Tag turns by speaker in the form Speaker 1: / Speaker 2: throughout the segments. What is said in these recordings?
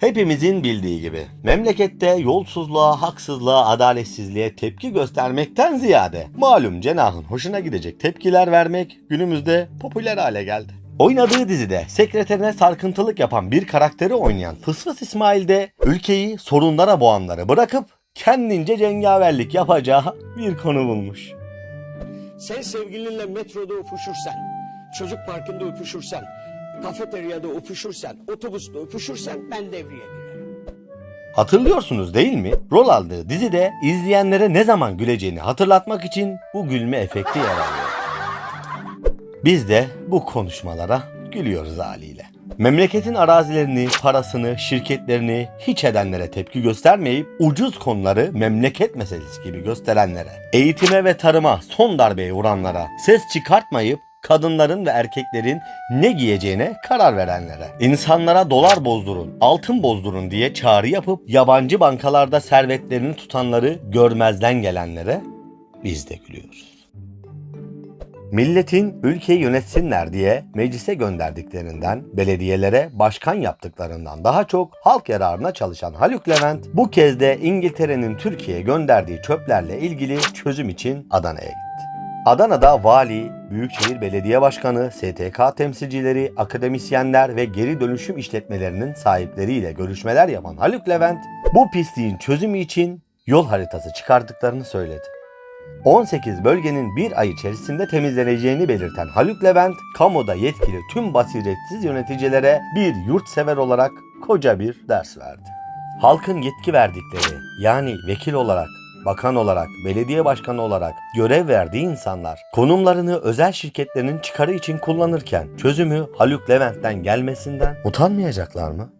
Speaker 1: Hepimizin bildiği gibi memlekette yolsuzluğa, haksızlığa, adaletsizliğe tepki göstermekten ziyade malum cenahın hoşuna gidecek tepkiler vermek günümüzde popüler hale geldi. Oynadığı dizide sekreterine sarkıntılık yapan bir karakteri oynayan Fısfıs İsmail de ülkeyi sorunlara boğanları bırakıp kendince cengaverlik yapacağı bir konu bulmuş.
Speaker 2: Sen sevgilinle metroda öpüşürsen, çocuk parkında öpüşürsen, kafeteryada öpüşürsen, otobüste öpüşürsen ben devreye girerim.
Speaker 1: Hatırlıyorsunuz değil mi? Rol aldığı dizide izleyenlere ne zaman güleceğini hatırlatmak için bu gülme efekti yer alıyor. Biz de bu konuşmalara gülüyoruz haliyle. Memleketin arazilerini, parasını, şirketlerini hiç edenlere tepki göstermeyip ucuz konuları memleket meselesi gibi gösterenlere, eğitime ve tarıma son darbeyi vuranlara, ses çıkartmayıp kadınların ve erkeklerin ne giyeceğine karar verenlere, insanlara dolar bozdurun, altın bozdurun diye çağrı yapıp yabancı bankalarda servetlerini tutanları görmezden gelenlere biz de gülüyoruz. Milletin ülkeyi yönetsinler diye meclise gönderdiklerinden, belediyelere başkan yaptıklarından daha çok halk yararına çalışan Haluk Levent bu kez de İngiltere'nin Türkiye'ye gönderdiği çöplerle ilgili çözüm için Adana'ya gitti. Adana'da vali, Büyükşehir Belediye Başkanı, STK temsilcileri, akademisyenler ve geri dönüşüm işletmelerinin sahipleriyle görüşmeler yapan Haluk Levent bu pisliğin çözümü için yol haritası çıkarttıklarını söyledi. 18 bölgenin bir ay içerisinde temizleneceğini belirten Haluk Levent, kamuda yetkili tüm basiretsiz yöneticilere bir yurtsever olarak koca bir ders verdi. Halkın yetki verdikleri yani vekil olarak, bakan olarak, belediye başkanı olarak görev verdiği insanlar konumlarını özel şirketlerin çıkarı için kullanırken çözümü Haluk Levent'ten gelmesinden utanmayacaklar mı?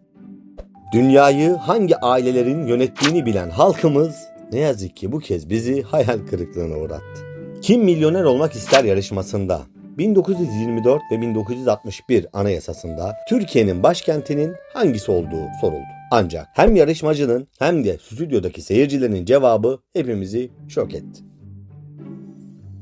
Speaker 1: Dünyayı hangi ailelerin yönettiğini bilen halkımız ne yazık ki bu kez bizi hayal kırıklığına uğrattı. Kim milyoner olmak ister yarışmasında 1924 ve 1961 anayasasında Türkiye'nin başkentinin hangisi olduğu soruldu. Ancak hem yarışmacının hem de stüdyodaki seyircilerin cevabı hepimizi şok etti.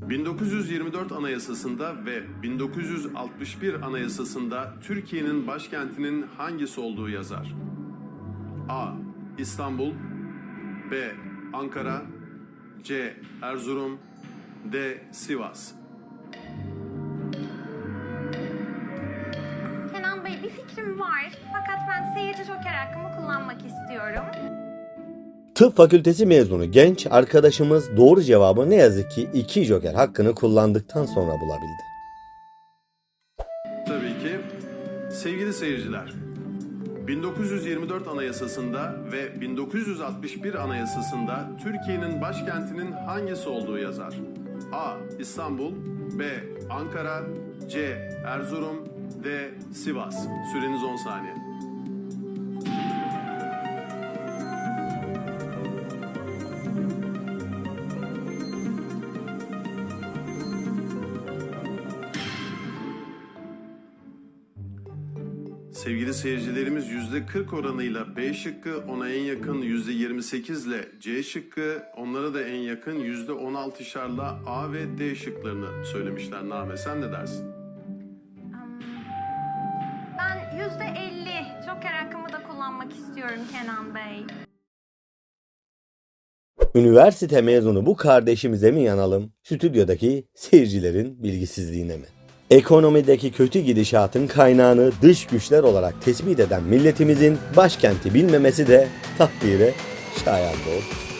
Speaker 3: 1924 Anayasası'nda ve 1961 Anayasası'nda Türkiye'nin başkentinin hangisi olduğu yazar? A. İstanbul B. Ankara C. Erzurum D. Sivas
Speaker 4: var fakat ben seyirci joker hakkımı kullanmak istiyorum.
Speaker 1: Tıp fakültesi mezunu genç arkadaşımız doğru cevabı ne yazık ki iki joker hakkını kullandıktan sonra bulabildi.
Speaker 3: Tabii ki sevgili seyirciler 1924 Anayasası'nda ve 1961 Anayasası'nda Türkiye'nin başkentinin hangisi olduğu yazar? A. İstanbul B. Ankara C. Erzurum D. Sivas Süreniz 10 saniye. Sevgili seyircilerimiz %40 oranıyla B şıkkı, ona en yakın %28 ile C şıkkı, onlara da en yakın %16'şarla A ve D şıklarını söylemişler. Name sen ne dersin?
Speaker 4: Kullanmak istiyorum Kenan Bey.
Speaker 1: Üniversite mezunu bu kardeşimize mi yanalım, stüdyodaki seyircilerin bilgisizliğine mi? Ekonomideki kötü gidişatın kaynağını dış güçler olarak tespit eden milletimizin başkenti bilmemesi de takdire şayan doğru.